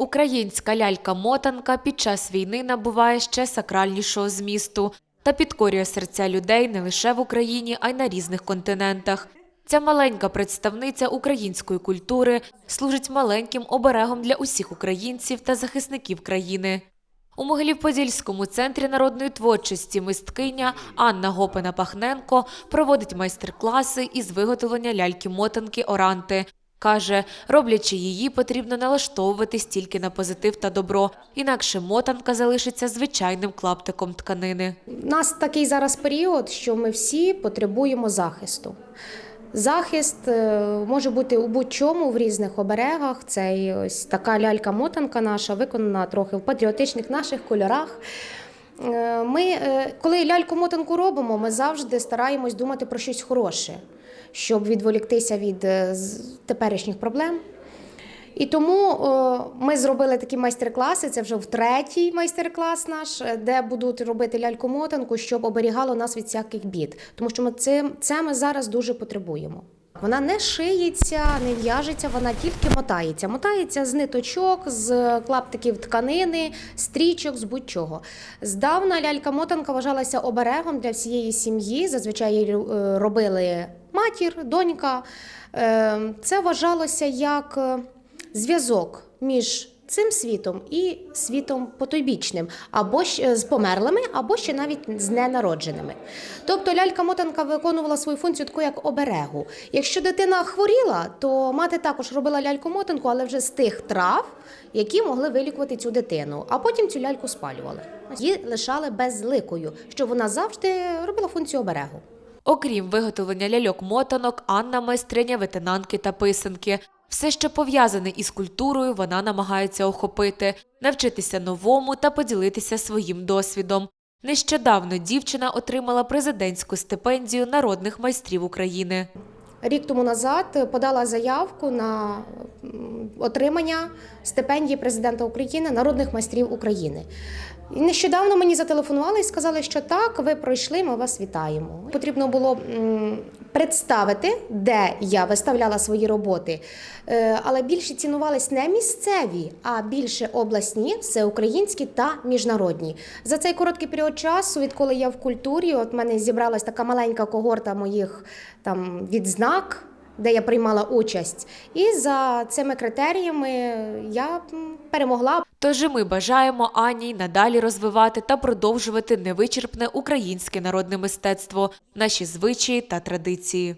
Українська лялька-мотанка під час війни набуває ще сакральнішого змісту та підкорює серця людей не лише в Україні, а й на різних континентах. Ця маленька представниця української культури служить маленьким оберегом для усіх українців та захисників країни. У Могилів-Подільському центрі народної творчості мисткиня Анна Гопина-Пахненко проводить майстер-класи із виготовлення ляльки-мотанки Оранти. Каже, роблячи її, потрібно налаштовуватись тільки на позитив та добро, інакше мотанка залишиться звичайним клаптиком тканини. У нас такий зараз період, що ми всі потребуємо захисту. Захист е, може бути у будь-чому в різних оберегах. Це ось така лялька-мотанка наша, виконана трохи в патріотичних наших кольорах. Е, Ми, е, коли ляльку-мотанку робимо, ми завжди стараємось думати про щось хороше, щоб відволіктися від е, теперішніх проблем. І тому е, ми зробили такі майстер-класи. Це вже в третій майстер-клас наш, е, де будуть робити ляльку-мотанку, щоб оберігало нас від всяких бід. Тому що ми це, це ми зараз дуже потребуємо. Вона не шиється, не в'яжеться, вона тільки мотається. Мотається з ниточок, з клаптиків тканини, стрічок, з будь-чого. Здавна лялька-мотанка вважалася оберегом для всієї сім'ї. Зазвичай її робили матір, донька. Е, Це вважалося як е, зв'язок між цим світом і світом потойбічним, або ще з померлими, або ще навіть з ненародженими. Тобто лялька-мотанка виконувала свою функцію таку як оберегу. Якщо дитина хворіла, то мати також робила ляльку-мотанку, але вже з тих трав, які могли вилікувати цю дитину, а потім цю ляльку спалювали. Її лишали безликою, щоб вона завжди робила функцію оберегу. Окрім виготовлення ляльок-мотанок, Анна майстриня ветенанки та писанки. Все, що пов'язане із культурою, вона намагається охопити, навчитися новому та поділитися своїм досвідом. Нещодавно дівчина отримала президентську стипендію народних майстрів України. Рік тому назад подала заявку на отримання стипендії президента України народних майстрів України. Нещодавно мені зателефонували і сказали, що так, ви пройшли, ми вас вітаємо. Потрібно було представити, де я виставляла свої роботи, Е, але більше цінувались не місцеві, а більше обласні, всеукраїнські та міжнародні. За цей короткий період часу, відколи я в культурі, от в мене зібралась така маленька когорта моїх там відзнак. Де я приймала участь, і за цими критеріями я перемогла. Тож ми бажаємо Ані надалі розвивати та продовжувати невичерпне українське народне мистецтво, наші звичаї та традиції.